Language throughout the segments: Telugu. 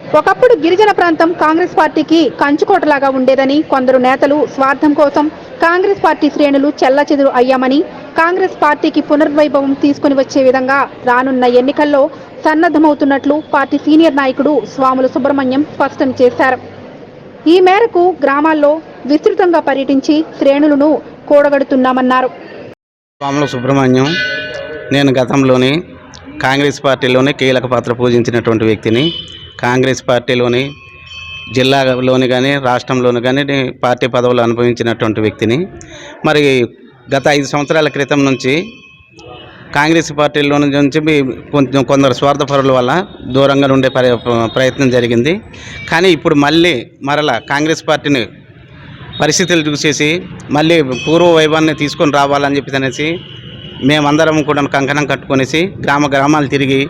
ఒకప్పుడు గిరిజన ప్రాంతం కాంగ్రెస్ పార్టీకి కంచుకోటలాగా ఉండేదని కొందరు నేతలు స్వార్థం కోసం కాంగ్రెస్ పార్టీ శ్రేణులు చెల్లచెదురు అయ్యామని కాంగ్రెస్ పార్టీకి పునర్వైభవం తీసుకుని వచ్చే విధంగా రానున్న ఎన్నికల్లో సన్నద్ధమవుతున్నట్లు పార్టీ సీనియర్ నాయకుడు స్వాముల సుబ్రహ్మణ్యం స్పష్టం చేశారు. ఈ మేరకు గ్రామాల్లో విస్తృతంగా పర్యటించి శ్రేణులను కూడగడుతున్నామన్నారు. పాముల సుబ్రహ్మణ్యం. నేను గతంలోని కాంగ్రెస్ పార్టీలోనే కీలక పాత్ర పూజించినటువంటి వ్యక్తిని. కాంగ్రెస్ పార్టీలోని జిల్లాలోని కానీ రాష్ట్రంలోని కానీ పార్టీ పదవులు అనుభవించినటువంటి వ్యక్తిని. మరి గత ఐదు సంవత్సరాల క్రితం నుంచి కాంగ్రెస్ పార్టీలో నుంచి మీ కొంచెం కొందరు స్వార్థపరుల వల్ల దూరంగా ఉండే ప్రయత్నం జరిగింది. కానీ ఇప్పుడు మళ్ళీ మరలా కాంగ్రెస్ పార్టీని పరిస్థితులు చూసేసి మళ్ళీ పూర్వ వైభవాన్ని తీసుకొని రావాలని చెప్పి అనేసి మేమందరం కూడా కంకణం కట్టుకొనేసి గ్రామ గ్రామాలు తిరిగి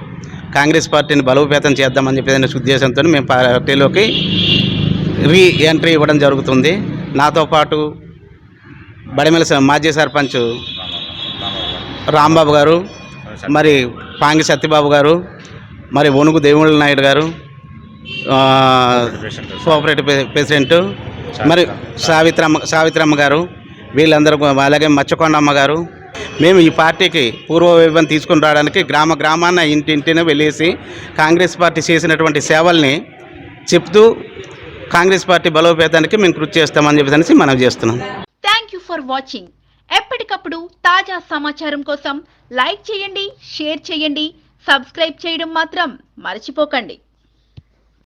కాంగ్రెస్ పార్టీని బలోపేతం చేద్దామని చెప్పి అనే ఉద్దేశంతో మేము పార్టీలోకి రీ ఎంట్రీ ఇవ్వడం జరుగుతుంది. నాతో పాటు బడిమెల మాజీ సర్పంచ్ రాంబాబు గారు మరి పాంగి సత్యబాబు గారు మరి ఒనుగు దేవుళ్ళ నాయుడు గారు కోఆపరేటివ్ ప్రె- ప్రెసిడెంట్ మరి సావిత్రమ్మ సావిత్రమ్మ గారు వీళ్ళందరూ అలాగే మచ్చకొండమ్మ గారు మేము ఈ పార్టీకి పూర్వ వైభవం తీసుకుని రావడానికి గ్రామ గ్రామాన ఇంటింటిని వెళ్ళేసి కాంగ్రెస్ పార్టీ చేసినటువంటి సేవల్ని చెప్తూ కాంగ్రెస్ పార్టీ బలోపేతానికి మేము కృషి చేస్తామని చెప్పేసి మనం చేస్తున్నాం. థ్యాంక్ యూ ఫర్ వాచింగ్ ఎప్పటికప్పుడు తాజా సమాచారం కోసం లైక్ చేయండి షేర్ చేయండి సబ్స్క్రైబ్ చేయడం మాత్రం మర్చిపోకండి.